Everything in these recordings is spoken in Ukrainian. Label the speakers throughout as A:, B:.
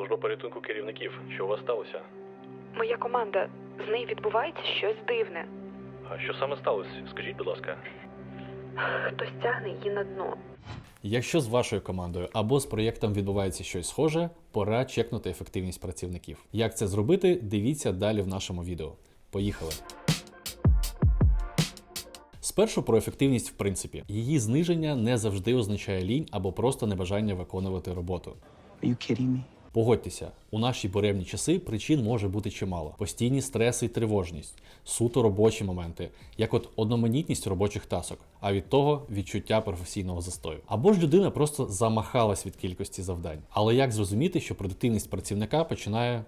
A: служба порятунку керівників. Що у вас сталося?
B: Моя команда. З нею відбувається щось дивне.
A: А що саме сталося? Скажіть, будь ласка.
B: Хтось тягне її на дно.
C: Якщо з вашою командою або з проєктом відбувається щось схоже, пора чекнути ефективність працівників. Як це зробити, дивіться далі в нашому відео. Поїхали! Спершу про ефективність в принципі. Її зниження не завжди означає лінь або просто небажання виконувати роботу.
D: Are you kidding me?
C: Погодьтеся, у наші буремні часи причин може бути чимало: постійні стреси і тривожність, суто робочі моменти, як от одноманітність робочих тасок, а від того відчуття професійного застою. Або ж людина просто замахалась від кількості завдань. Але як зрозуміти, що продуктивність працівника починає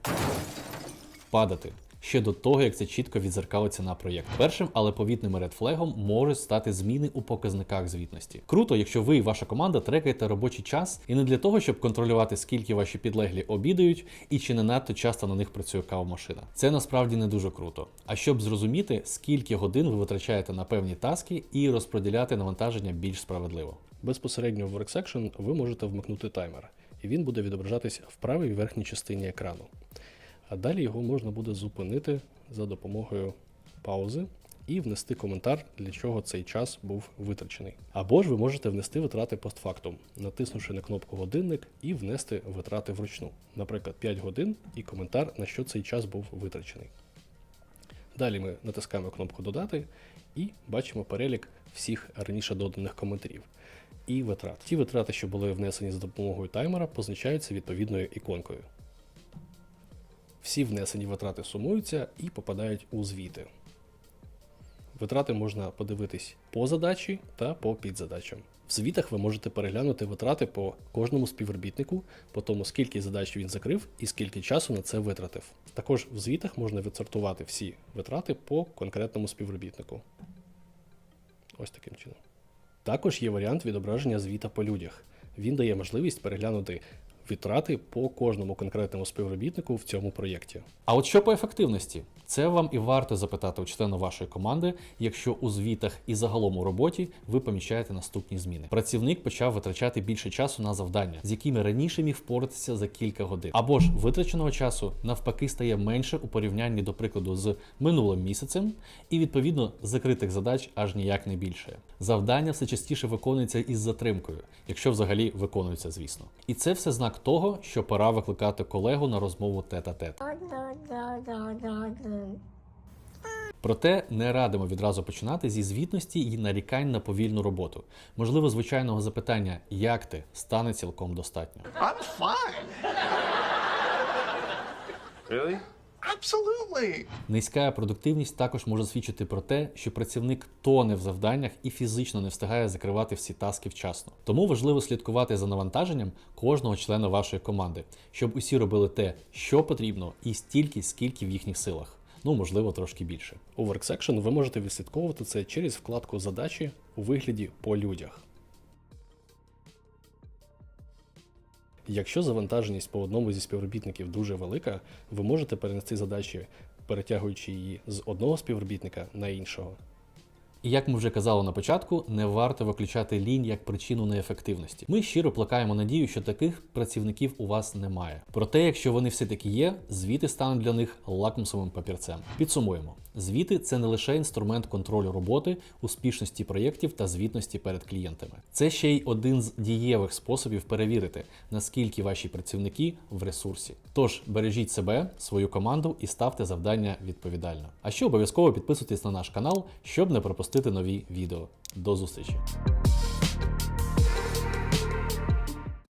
C: падати? Ще до того, як це чітко відзеркалиться на проєкт. Першим, але повітним редфлегом можуть стати зміни у показниках звітності. Круто, якщо ви і ваша команда трекаєте робочий час, і не для того, щоб контролювати, скільки ваші підлеглі обідають, і чи не надто часто на них працює кавомашина. Це насправді не дуже круто. А щоб зрозуміти, скільки годин ви витрачаєте на певні таски і розподіляти навантаження більш справедливо.
E: Безпосередньо в WorkSection ви можете вмикнути таймер, і він буде відображатись в правій верхній частині екрану. А далі його можна буде зупинити за допомогою паузи і внести коментар, для чого цей час був витрачений. Або ж ви можете внести витрати постфактум, натиснувши на кнопку годинник і внести витрати вручну, наприклад, 5 годин і коментар, на що цей час був витрачений. Далі ми натискаємо кнопку Додати і бачимо перелік всіх раніше доданих коментарів і витрат. Ті витрати, що були внесені за допомогою таймера, позначаються відповідною іконкою. Всі внесені витрати сумуються і попадають у звіти. Витрати можна подивитись по задачі та по підзадачам. В звітах ви можете переглянути витрати по кожному співробітнику, по тому скільки задач він закрив і скільки часу на це витратив. Також в звітах можна відсортувати всі витрати по конкретному співробітнику. Ось таким чином. Також є варіант відображення звіта по людях. Він дає можливість переглянути витрати по кожному конкретному співробітнику в цьому проєкті.
C: А от що по ефективності? Це вам і варто запитати у члена вашої команди, якщо у звітах і загалом у роботі ви помічаєте наступні зміни. Працівник почав витрачати більше часу на завдання, з якими раніше міг впоратися за кілька годин. Або ж витраченого часу навпаки стає менше у порівнянні, до прикладу, з минулим місяцем, і відповідно закритих задач аж ніяк не більше. Завдання все частіше виконується із затримкою, якщо взагалі виконується, звісно. І це все знак того, що пора викликати колегу на розмову тет-а-тет. Проте не радимо відразу починати зі звітності і нарікань на повільну роботу. Можливо, звичайного запитання як ти стане цілком достатньо.
F: I'm fine.
A: Really?
F: Absolutely.
C: Низька продуктивність також може свідчити про те, що працівник тоне в завданнях і фізично не встигає закривати всі таски вчасно. Тому важливо слідкувати за навантаженням кожного члена вашої команди, щоб усі робили те, що потрібно, і стільки, скільки в їхніх силах. Ну, можливо, трошки більше.
E: У WorkSection ви можете відслідковувати це через вкладку задачі у вигляді по людях. Якщо завантаженість по одному зі співробітників дуже велика, ви можете перенести задачі, перетягуючи її з одного співробітника на іншого.
C: І як ми вже казали на початку, не варто виключати лінь як причину неефективності. Ми щиро плакаємо надію, що таких працівників у вас немає. Проте, якщо вони все-таки є, звіти стануть для них лакмусовим папірцем. Підсумуємо: звіти це не лише інструмент контролю роботи, успішності проєктів та звітності перед клієнтами. Це ще й один з дієвих способів перевірити, наскільки ваші працівники в ресурсі. Тож бережіть себе, свою команду і ставте завдання відповідально. А ще обов'язково підписуйтесь на наш канал, щоб не пропустити нові відео. До зустрічі!